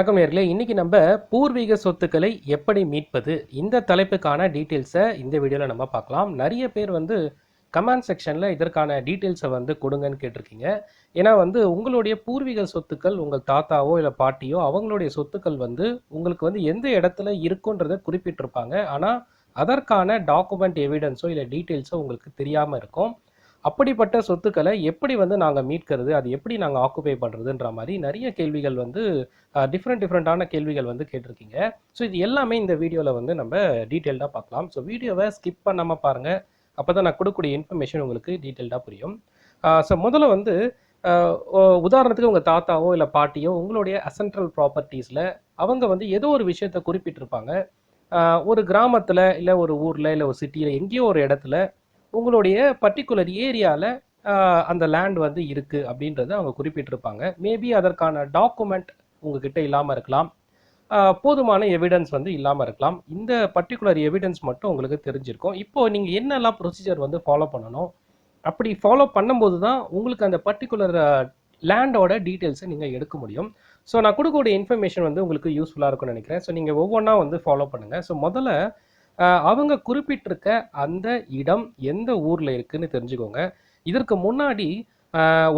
வணக்கம் நேர்களே. இன்றைக்கி நம்ம பூர்வீக சொத்துக்களை எப்படி மீட்பது? இந்த தலைப்புக்கான டீட்டெயில்ஸை இந்த வீடியோவில் நம்ம பார்க்கலாம். நிறைய பேர் வந்து கமெண்ட் செக்ஷனில் இதற்கான டீட்டெயில்ஸை வந்து கொடுங்கன்னு கேட்டிருக்கீங்க. ஏன்னா வந்து உங்களுடைய பூர்வீக சொத்துக்கள் உங்கள் தாத்தாவோ இல்லை பாட்டியோ அவங்களுடைய சொத்துக்கள் வந்து உங்களுக்கு வந்து எந்த இடத்துல இருக்குன்றதை குறிப்பிட்டிருப்பாங்க. ஆனால் அதற்கான டாக்குமெண்ட் எவிடன்ஸோ இல்லை டீட்டெயில்ஸோ உங்களுக்கு தெரியாமல் இருக்கும். அப்படிப்பட்ட சொத்துக்களை எப்படி வந்து நாங்கள் மீட்கிறது அது எப்படி நாங்கள் ஆக்குபை பண்ணுறதுன்ற மாதிரி நிறைய கேள்விகள் வந்து டிஃப்ரெண்ட் டிஃப்ரெண்ட்டான கேள்விகள் வந்து கேட்டிருக்கீங்க. ஸோ இது எல்லாமே இந்த வீடியோவில் வந்து நம்ம டீட்டெயில்டாக பார்க்கலாம். ஸோ வீடியோவை ஸ்கிப் பண்ணாமல் பாருங்கள் அப்போ தான் நான் கொடுக்கக்கூடிய இன்ஃபர்மேஷன் உங்களுக்கு டீட்டெயில்டாக புரியும். ஸோ முதல்ல வந்து உதாரணத்துக்கு உங்கள் தாத்தாவோ இல்லை பாட்டியோ உங்களுடைய அசென்ட்ரல் ப்ராப்பர்ட்டிஸில் அவங்க வந்து ஏதோ ஒரு விஷயத்தை குறிப்பிட்டிருப்பாங்க. ஒரு கிராமத்தில் இல்லை ஒரு ஊரில் இல்லை ஒரு சிட்டியில் எங்கேயோ ஒரு இடத்துல உங்களுடைய பர்டிகுலர் ஏரியாவில் அந்த லேண்ட் வந்து இருக்குது அப்படின்றத அவங்க குறிப்பிட்டிருப்பாங்க. மேபி அதற்கான டாக்குமெண்ட் உங்ககிட்ட இல்லாமல் இருக்கலாம். போதுமான எவிடன்ஸ் வந்து இல்லாமல் இருக்கலாம். இந்த பர்டிகுலர் எவிடன்ஸ் மட்டும் உங்களுக்கு தெரிஞ்சிருக்கும். இப்போது நீங்கள் என்னெல்லாம் ப்ரொசீஜர் வந்து ஃபாலோ பண்ணணும்? அப்படி ஃபாலோ பண்ணும்போது தான் உங்களுக்கு அந்த பர்டிகுலர் லேண்டோட டீட்டெயில்ஸை நீங்கள் எடுக்க முடியும். ஸோ நான் கொடுக்கக்கூடிய இன்ஃபர்மேஷன் வந்து உங்களுக்கு யூஸ்ஃபுல்லாக இருக்கும்னு நினைக்கிறேன். ஸோ நீங்கள் ஒவ்வொன்றா வந்து ஃபாலோ பண்ணுங்கள் ஸோ முதல்ல அவங்க குறிப்பிட்டிருக்க அந்த இடம் எந்த ஊரில் இருக்குன்னு தெரிஞ்சுக்கோங்க. இதற்கு முன்னாடி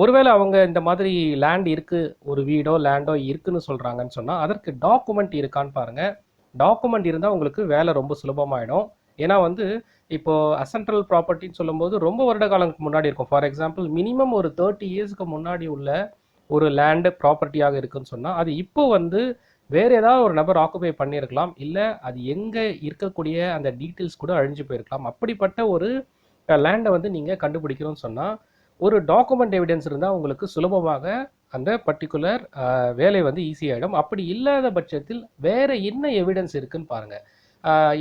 ஒருவேளை அவங்க இந்த மாதிரி லேண்ட் இருக்குது ஒரு வீடோ லேண்டோ இருக்குன்னு சொல்கிறாங்கன்னு சொன்னால் அதற்கு டாக்குமெண்ட் இருக்கான்னு பாருங்கள் டாக்குமெண்ட் இருந்தால் உங்களுக்கு வேலை ரொம்ப சுலபமாயிடும். ஏன்னா வந்து இப்போது அசென்ட்ரல் ப்ராப்பர்ட்டின்னு சொல்லும்போது ரொம்ப வருட காலங்களுக்கு முன்னாடி இருக்கும். ஃபார் எக்ஸாம்பிள் மினிமம் ஒரு தேர்ட்டி இயர்ஸ்க்கு முன்னாடி உள்ள ஒரு லேண்டு ப்ராப்பர்ட்டியாக இருக்குன்னு சொன்னால் அது இப்போ வந்து வேற ஏதாவது ஒரு நபர் ஆக்குபை பண்ணியிருக்கலாம். இல்லை அது எங்கே இருக்கக்கூடிய அந்த டீட்டெயில்ஸ் கூட அழிஞ்சு போயிருக்கலாம். அப்படிப்பட்ட ஒரு லேண்டை வந்து நீங்கள் கண்டுபிடிக்கணும்னு சொன்னால் ஒரு டாக்குமெண்ட் எவிடன்ஸ் இருந்தால் உங்களுக்கு சுலபமாக அந்த பர்டிகுலர் வேலை வந்து ஈஸியாகிடும் அப்படி இல்லாத பட்சத்தில் வேற என்ன எவிடன்ஸ் இருக்குன்னு பாருங்கள்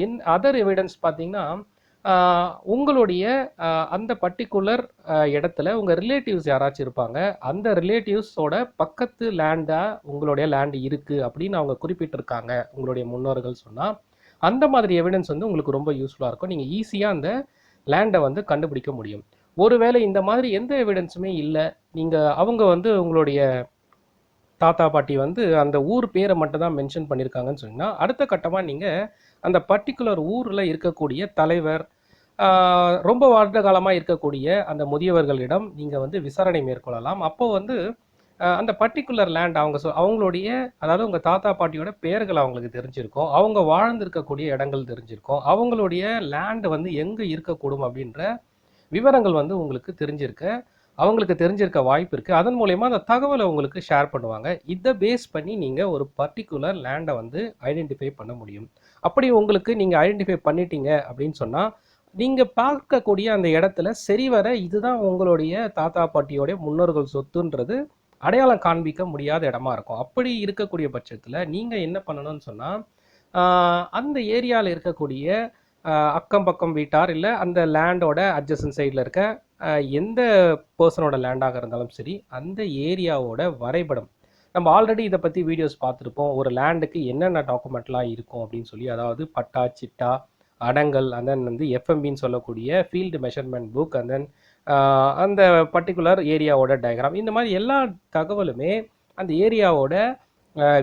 இன் அதர் எவிடன்ஸ் பார்த்தீங்கன்னா உங்களுடைய அந்த பர்டிகுலர் இடத்துல உங்கள் ரிலேட்டிவ்ஸ் யாராச்சும் இருப்பாங்க அந்த ரிலேட்டிவ்ஸோட பக்கத்து லேண்டாக உங்களுடைய லேண்ட் இருக்குது அப்படின்னு அவங்க குறிப்பிட்டிருக்காங்க உங்களுடைய முன்னோர்கள் சொன்னால் அந்த மாதிரி எவிடன்ஸ் வந்து உங்களுக்கு ரொம்ப யூஸ்ஃபுல்லாக இருக்கும். நீங்கள் ஈஸியாக அந்த லேண்டை வந்து கண்டுபிடிக்க முடியும். ஒருவேளை இந்த மாதிரி எந்த எவிடன்ஸுமே இல்லை நீங்கள் அவங்க வந்து உங்களுடைய தாத்தா பாட்டி வந்து அந்த ஊர் பேரை மட்டும் தான் மென்ஷன் பண்ணியிருக்காங்கன்னு சொன்னால் அடுத்த கட்டமாக நீங்கள் அந்த பர்டிகுலர் ஊரில் இருக்கக்கூடிய தலைவர் ரொம்ப வருட காலமாக இருக்கக்கூடிய அந்த முதியவர்களிடம் நீங்கள் வந்து விசாரணை மேற்கொள்ளலாம். அப்போ வந்து அந்த பர்டிகுலர் லேண்ட் அவங்க சொ அவங்களுடைய அதாவது உங்கள் தாத்தா பாட்டியோட பெயர்கள் அவங்களுக்கு தெரிஞ்சிருக்கும். அவங்க வாழ்ந்திருக்கக்கூடிய இடங்கள் தெரிஞ்சிருக்கும். அவங்களுடைய லேண்ட் வந்து எங்கே இருக்கக்கூடும் அப்படின்ற விவரங்கள் வந்து உங்களுக்கு தெரிஞ்சிருக்க. அவங்களுக்கு தெரிஞ்சிருக்க வாய்ப்பு இருக்குது அதன் மூலயமா அந்த தகவலை உங்களுக்கு ஷேர் பண்ணுவாங்க. இதை பேஸ் பண்ணி நீங்கள் ஒரு பர்டிகுலர் லேண்டை வந்து ஐடென்டிஃபை பண்ண முடியும். அப்படி உங்களுக்கு நீங்கள் ஐடென்டிஃபை பண்ணிட்டீங்க அப்படின்னு சொன்னால் நீங்கள் பார்க்கக்கூடிய அந்த இடத்துல சரிவர இதுதான் உங்களுடைய தாத்தா பாட்டியோடைய முன்னோர்கள் சொத்துன்றது அடையாளம் காண்பிக்க முடியாத இடமா இருக்கும். அப்படி இருக்கக்கூடிய பட்சத்தில் நீங்கள் என்ன பண்ணணும்னு சொன்னால் அந்த ஏரியாவில் இருக்கக்கூடிய அக்கம் பக்கம் வீட்டார் இல்லை அந்த லேண்டோட அட்ஜஸ்டன் சைடில் இருக்க எந்த பர்சனோட லேண்டாக இருந்தாலும் சரி அந்த ஏரியாவோட வரைபடம் நம்ம ஆல்ரெடி இதை பற்றி வீடியோஸ் பார்த்துருப்போம். ஒரு லேண்டுக்கு என்னென்ன டாக்குமெண்ட்லாம் இருக்கும் அப்படின்னு சொல்லி அதாவது பட்டா சிட்டா அடங்கல் and தென் வந்து எஃப்எம்பின்னு சொல்லக்கூடிய field measurement book and then அந்த பர்டிகுலர் ஏரியாவோட டயக்ராம் இந்த மாதிரி எல்லா தகவலுமே அந்த ஏரியாவோட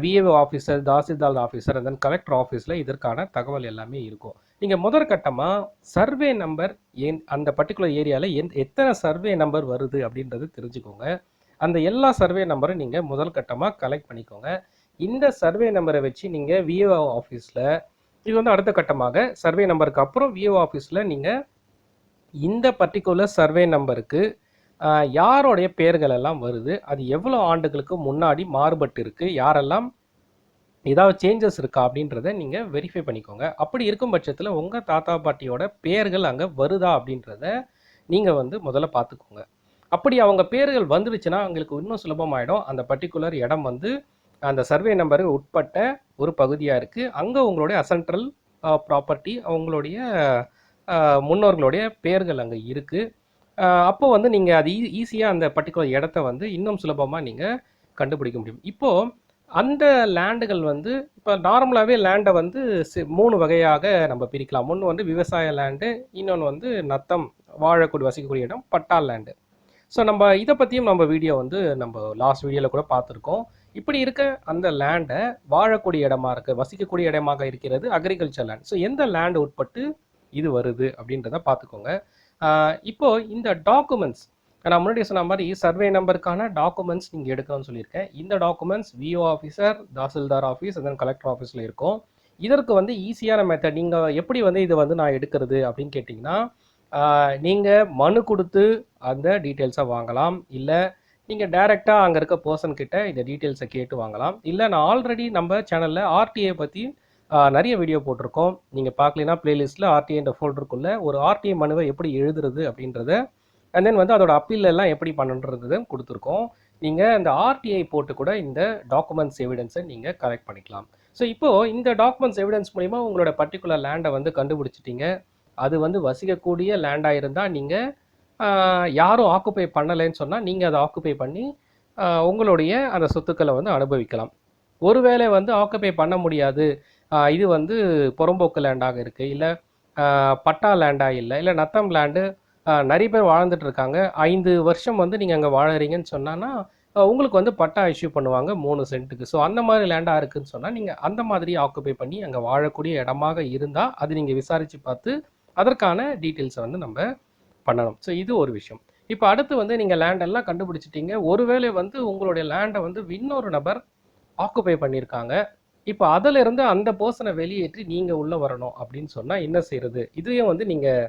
VAO officer tahsildar officer and then collector ஆஃபீஸில் இதற்கான தகவல் எல்லாமே இருக்கும். நீங்கள் முதற்கட்டமாக சர்வே நம்பர் என் அந்த பர்டிகுலர் ஏரியாவில் எந் எத்தனை சர்வே நம்பர் வருது அப்படின்றது தெரிஞ்சுக்கோங்க. அந்த எல்லா சர்வே நம்பரும் நீங்கள் முதல் கட்டமாக கலெக்ட் பண்ணிக்கோங்க. இந்த சர்வே நம்பரை வச்சு நீங்கள் விஏஓ ஆஃபீஸில் இது வந்து அடுத்த கட்டமாக சர்வே நம்பருக்கு அப்புறம் விஏஓ ஆஃபீஸில் நீங்கள் இந்த பர்டிகுலர் சர்வே நம்பருக்கு யாரோடைய பெயர்கள் எல்லாம் வருது அது எவ்வளோ ஆண்டுகளுக்கு முன்னாடி மாறுபட்டு இருக்குது யாரெல்லாம் ஏதாவது சேஞ்சஸ் இருக்கா அப்படின்றத நீங்கள் வெரிஃபை பண்ணிக்கோங்க. அப்படி இருக்கும் பட்சத்தில் உங்கள் தாத்தா பாட்டியோட பெயர்கள் அங்கே வருதா அப்படின்றத நீங்கள் வந்து முதல்ல பார்த்துக்கோங்க. அப்படி அவங்க பேர்கள் வந்துடுச்சுன்னா அவங்களுக்கு இன்னும் சுலபமாயிடும். அந்த பர்டிகுலர் இடம் வந்து அந்த சர்வே நம்பரு உட்பட்ட ஒரு பகுதியாக இருக்குது அங்கே உங்களுடைய அசென்ட்ரல் ப்ராப்பர்ட்டி அவங்களுடைய முன்னோர்களுடைய பெயர்கள் அங்கே இருக்குது அப்போ வந்து நீங்கள் அது ஈஸியாக அந்த பர்டிகுலர் இடத்த வந்து இன்னும் சுலபமாக நீங்கள் கண்டுபிடிக்க முடியும். இப்போது அந்த லேண்டுகள் வந்து இப்போ நார்மலாகவே லேண்டை வந்து மூணு வகையாக நம்ம பிரிக்கலாம். ஒன்று வந்து விவசாய லேண்டு இன்னொன்று வந்து நத்தம் வாழக்கூடிய வசிக்கக்கூடிய இடம் பட்டா லேண்டு ஸோ நம்ம இதை பற்றியும் நம்ம வீடியோ வந்து நம்ம லாஸ்ட் வீடியோவில் கூட பார்த்துருக்கோம். இப்படி இருக்க அந்த லேண்டை வாழக்கூடிய இடமா இருக்கு வசிக்கக்கூடிய இடமாக இருக்கிறது அக்ரிகல்ச்சர் லேண்ட் ஸோ எந்த லேண்ட் உட்பட்டு இது வருது அப்படின்றத பார்த்துக்கோங்க. இப்போ இந்த டாக்குமெண்ட்ஸ் நான் முன்னாடி சொன்ன மாதிரி சர்வே நம்பருக்கான டாக்குமெண்ட்ஸ் நீங்கள் எடுக்கணும்னு சொல்லியிருக்கேன். இந்த documents VO officer tahsildar office அதன் கலெக்டர் ஆஃபீஸில் இருக்கும். இதற்கு வந்து ஈஸியான மெத்தட் நீங்கள் எப்படி வந்து இதை வந்து நான் எடுக்கிறது அப்படின்னு கேட்டிங்கன்னா நீங்கள் மனு கொடுத்து அந்த டீட்டெயில்ஸை வாங்கலாம். இல்லை நீங்கள் டைரெக்டாக அங்கே இருக்க பர்சன் கிட்ட இந்த டீட்டெயில்ஸை கேட்டு வாங்கலாம். இல்லை நான் ஆல்ரெடி நம்ம சேனலில் ஆர்டிஐ பற்றி நிறைய வீடியோ போட்டிருக்கோம். நீங்கள் பார்க்கலனா பிளேலிஸ்ட்டில் ஆர்டிஐன்ற ஃபோல்டருக்குள்ளே ஒரு ஆர்டிஐ மனுவை எப்படி எழுதுறது அப்படின்றத அண்ட் தென் வந்து அதோட அப்பீலெல்லாம் எப்படி பண்ணுன்றது கொடுத்துருக்கோம். நீங்கள் இந்த ஆர்டிஐ போட்டு கூட இந்த டாக்குமெண்ட்ஸ் எவிடன்ஸை நீங்கள் கலெக்ட் பண்ணிக்கலாம். ஸோ இப்போது இந்த டாக்குமெண்ட்ஸ் எவிடன்ஸ் மூலிமா உங்களோட பர்டிகுலர் லேண்டை வந்து கண்டுபிடிச்சிட்டீங்க. அது வந்து வசிக்கக்கூடிய லேண்டாக இருந்தால் நீங்கள் யாரும் ஆக்குப்பை பண்ணலைன்னு சொன்னால் நீங்கள் அதை ஆக்குப்பை பண்ணி உங்களுடைய அந்த சொத்துக்களை வந்து அனுபவிக்கலாம். ஒருவேளை வந்து ஆக்குப்பை பண்ண முடியாது. இது வந்து புறம்போக்கு லேண்டாக இருக்குது இல்லை பட்டா லேண்டாக இல்லை. இல்லை நத்தம் லேண்டு நிறைய பேர் வாழ்ந்துட்டு இருக்காங்க. ஐந்து வருஷம் வந்து நீங்கள் அங்கே வாழறீங்கன்னு சொன்னான்னா உங்களுக்கு வந்து பட்டா இஷ்யூ பண்ணுவாங்க மூணு சென்ட்டுக்கு ஸோ அந்த மாதிரி லேண்டாக இருக்குதுன்னு சொன்னால் நீங்கள் அந்த மாதிரி ஆக்குப்பை பண்ணி அங்கே வாழக்கூடிய இடமாக இருந்தால் அது நீங்கள் விசாரித்து பார்த்து அதற்கான டீட்டெயில்ஸை வந்து நம்ம பண்ணணும். ஸோ இது ஒரு விஷயம். இப்போ அடுத்து வந்து நீங்கள் லேண்டெல்லாம் கண்டுபிடிச்சிட்டிங்க. ஒருவேளை வந்து உங்களுடைய லேண்டை வந்து இன்னொரு நபர் ஆக்குபை பண்ணியிருக்காங்க. இப்போ அதிலிருந்து அந்த பர்சனை வெளியேற்றி நீங்கள் உள்ளே வரணும் அப்படின்னு சொன்னால் என்ன செய்யறது இதையும் வந்து நீங்கள்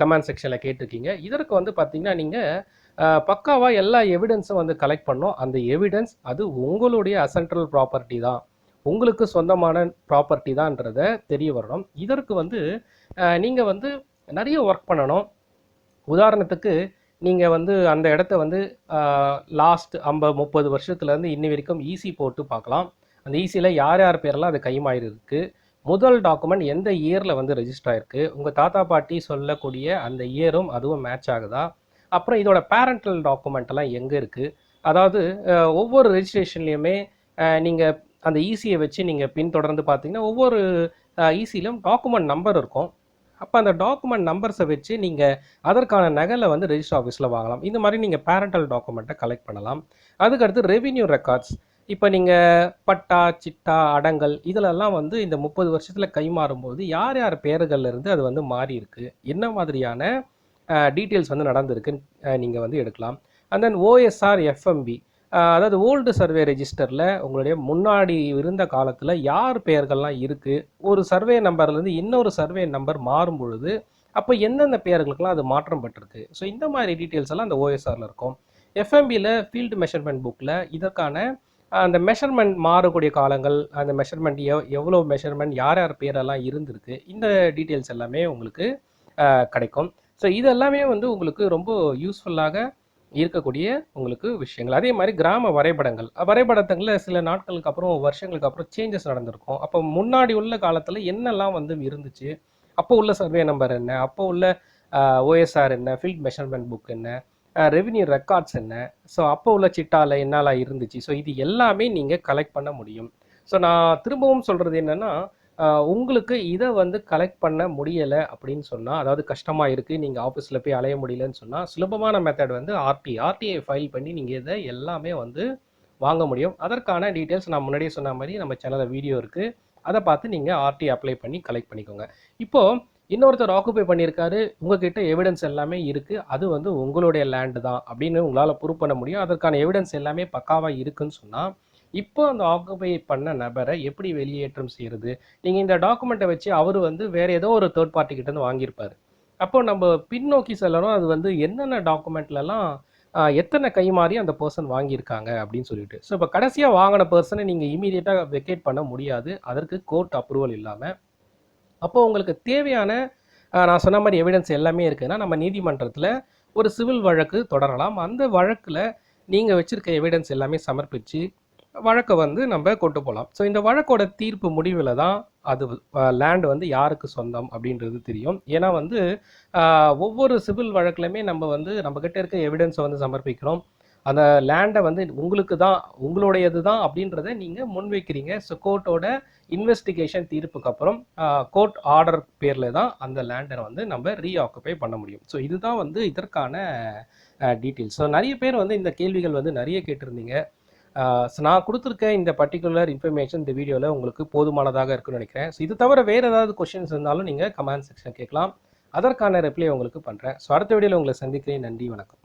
கமெண்ட் செக்ஷனில் கேட்டிருக்கீங்க. இதற்கு வந்து பார்த்தீங்கன்னா நீங்கள் பக்காவாக எல்லா எவிடன்ஸும் வந்து கலெக்ட் பண்ணோம் அந்த எவிடன்ஸ் அது உங்களுடைய அசென்ட்ரல் ப்ராப்பர்ட்டி தான். உங்களுக்கு சொந்தமான ப்ராப்பர்ட்டி தான்ன்றத தெரிய வரணும். இதற்கு வந்து நீங்கள் வந்து நிறைய ஒர்க் பண்ணணும். உதாரணத்துக்கு நீங்கள் வந்து அந்த இடத்த வந்து லாஸ்ட் ஐம்பது முப்பது வருஷத்துலேருந்து இன்னி வரைக்கும் ஈசி போட்டு பார்க்கலாம். அந்த ஈசியில் யார் யார் பேரெல்லாம் அது கைமாயிருக்கு முதல் டாக்குமெண்ட் எந்த இயரில் வந்து ரெஜிஸ்டர் ஆயிருக்கு? உங்கள் தாத்தா பாட்டி சொல்லக்கூடிய அந்த இயரும் அதுவும் மேட்ச் ஆகுதா? அப்புறம் இதோட பேரண்டல் டாக்குமெண்ட் எல்லாம் எங்கே இருக்குது அதாவது ஒவ்வொரு ரெஜிஸ்ட்ரேஷன்லேயுமே நீங்கள் அந்த ஈசியை வச்சு நீங்கள் பின்தொடர்ந்து பார்த்தீங்கன்னா ஒவ்வொரு ஈசியிலும் டாக்குமெண்ட் நம்பர் இருக்கும். அப்போ அந்த டாக்குமெண்ட் நம்பர்ஸை வச்சு நீங்கள் அதற்கான நகலை வந்து ரெஜிஸ்டர் ஆஃபீஸில் வாங்கலாம். இந்த மாதிரி நீங்கள் பேரண்டல் டாக்குமெண்ட்டை கலெக்ட் பண்ணலாம். அதுக்கடுத்து ரெவின்யூ ரெக்கார்ட்ஸ் இப்போ நீங்கள் பட்டா சிட்டா அடங்கல் இதிலெல்லாம் வந்து இந்த முப்பது வருஷத்தில் கைமாறும்போது யார் யார் பேர்கள்லேருந்து அது வந்து மாறி இருக்கு என்ன மாதிரியான டீட்டெயில்ஸ் வந்து நடந்திருக்குன்னு நீங்கள் வந்து எடுக்கலாம். அண்ட் தென் ஓஎஸ்ஆர் எஃப்எம்பி அதாவது ஓல்டு சர்வே ரெஜிஸ்டரில் உங்களுடைய முன்னாடி இருந்த காலத்தில் யார் பெயர்கள்லாம் இருக்குது ஒரு சர்வே நம்பர்லேருந்து இன்னொரு சர்வே நம்பர் மாறும் பொழுது அப்போ எந்தெந்த பெயர்களுக்கெல்லாம் அது மாற்றம் பட்டிருக்கு? ஸோ இந்த மாதிரி டீட்டெயில்ஸ் எல்லாம் அந்த ஓஎஸ்ஆரில் இருக்கும். எஃப்எம்பியில் ஃபீல்டு மெஷர்மெண்ட் புக்கில் இதற்கான அந்த மெஷர்மெண்ட் மாறக்கூடிய காலங்கள் அந்த மெஷர்மெண்ட் எவ் எவ்வளோ மெஷர்மெண்ட் யார் யார் பேரெல்லாம் இருந்திருக்கு இந்த டீட்டெயில்ஸ் எல்லாமே உங்களுக்கு கிடைக்கும். ஸோ இது எல்லாமே வந்து உங்களுக்கு ரொம்ப யூஸ்ஃபுல்லாக இருக்கக்கூடிய உங்களுக்கு விஷயங்கள். அதே மாதிரி கிராம வரைபடங்கள். வரைபடத்தில் சில நாட்களுக்கு அப்புறம் வருஷங்களுக்கு அப்புறம் சேஞ்சஸ் நடந்திருக்கும். அப்போ முன்னாடி உள்ள காலத்தில் என்னெல்லாம் வந்து இருந்துச்சு? அப்போ உள்ள சர்வே நம்பர் என்ன? அப்போ உள்ள ஓஎஸ்ஆர் என்ன? ஃபீல்ட் மெஷர்மெண்ட் புக் என்ன? ரெவின்யூ ரெக்கார்ட்ஸ் என்ன? ஸோ அப்போ உள்ள சிட்டால என்னெல்லாம் இருந்துச்சு? ஸோ இது எல்லாமே நீங்கள் கலெக்ட் பண்ண முடியும். ஸோ நான் திரும்பவும் சொல்கிறது என்னென்னா உங்களுக்கு இதை வந்து கலெக்ட் பண்ண முடியலை அப்படின்னு சொன்னால் அதாவது கஷ்டமாக இருக்குது நீங்கள் ஆஃபீஸில் போய் அலைய முடியலன்னு சொன்னால் சுலபமான மெத்தட் வந்து ஆர்டி ஆர்டிஐ ஃபைல் பண்ணி நீங்கள் இதை எல்லாமே வந்து வாங்க முடியும். அதற்கான டீட்டெயில்ஸ் நான் முன்னாடியே சொன்ன மாதிரி நம்ம சேனலில் வீடியோ இருக்குது அதை பார்த்து நீங்கள் ஆர்டி அப்ளை பண்ணி கலெக்ட் பண்ணிக்கோங்க. இப்போது இன்னொருத்தர் ஆக்குபை பண்ணியிருக்காரு உங்ககிட்ட எவிடன்ஸ் எல்லாமே இருக்குது அது வந்து உங்களுடைய லேண்டு தான் அப்படின்னு உங்களால் ப்ரூவ் பண்ண முடியும். அதற்கான எவிடன்ஸ் எல்லாமே பக்காவாக இருக்குன்னு சொன்னால் இப்போ அந்த ஆக்குபை பண்ண நபரை எப்படி வெளியேற்றம் செய்யறது? நீங்கள் இந்த டாக்குமெண்ட்டை வச்சு அவர் வந்து வேற ஏதோ ஒரு தேர்ட் பார்ட்டி கிட்ட இருந்து வாங்கியிருப்பாரு. அப்போ நம்ம பின்னோக்கி செல்லணும். அது வந்து என்னென்ன டாக்குமெண்ட்லலாம் எத்தனை கை மாறி அந்த பர்சன் வாங்கியிருக்காங்க அப்படின்னு சொல்லிட்டு. ஸோ இப்போ கடைசியாக வாங்கின பர்சனை நீங்கள் இமீடியட்டாக வெக்கேட் பண்ண முடியாது. அதற்கு கோர்ட் அப்ரூவல் இல்லாமல் அப்போது உங்களுக்கு தேவையான நான் சொன்ன மாதிரி எவிடன்ஸ் எல்லாமே இருக்குதுன்னா நம்ம நீதிமன்றத்தில் ஒரு சிவில் வழக்கு தொடரலாம். அந்த வழக்கில் நீங்கள் வச்சுருக்க எவிடன்ஸ் எல்லாமே சமர்ப்பித்து வழக்கை வந்து நம்ம கொண்டு போகலாம். ஸோ இந்த வழக்கோட தீர்ப்பு முடிவில் தான் அது லேண்ட் வந்து யாருக்கு சொந்தம் அப்படின்றது தெரியும். ஏன்னா வந்து ஒவ்வொரு சிவில் வழக்குலையுமே நம்ம வந்து நம்மக்கிட்ட இருக்க எவிடன்ஸை வந்து சமர்ப்பிக்கிறோம். அந்த லேண்டை வந்து உங்களுக்கு தான் உங்களுடையது தான் அப்படின்றத நீங்கள் முன்வைக்கிறீங்க ஸோ கோர்ட்டோட இன்வெஸ்டிகேஷன் தீர்ப்புக்கு அப்புறம் கோர்ட் ஆர்டர் பேரில் தான் அந்த லேண்டை வந்து நம்ம ரீஆக்குப்பை பண்ண முடியும். ஸோ இதுதான் வந்து இதற்கான டீட்டெயில்ஸ் ஸோ நிறைய பேர் வந்து இந்த கேள்விகள் வந்து நிறைய கேட்டிருந்தீங்க. ஸோ நான் கொடுத்துருக்க இந்த பர்டிகுலர் இன்ஃபர்மேஷன் இந்த வீடியோவில் உங்களுக்கு போதுமானதாக இருக்குன்னு நினைக்கிறேன். ஸோ இது தவிர வேறு ஏதாவது கொஷின்ஸ் இருந்தாலும் நீங்கள் கமெண்ட் செக்ஷன் கேட்கலாம். அதற்கான ரிப்ளை உங்களுக்கு பண்ணுறேன் ஸோ அடுத்த வீடியோவில் உங்களை சந்திக்கிறேன். நன்றி வணக்கம்.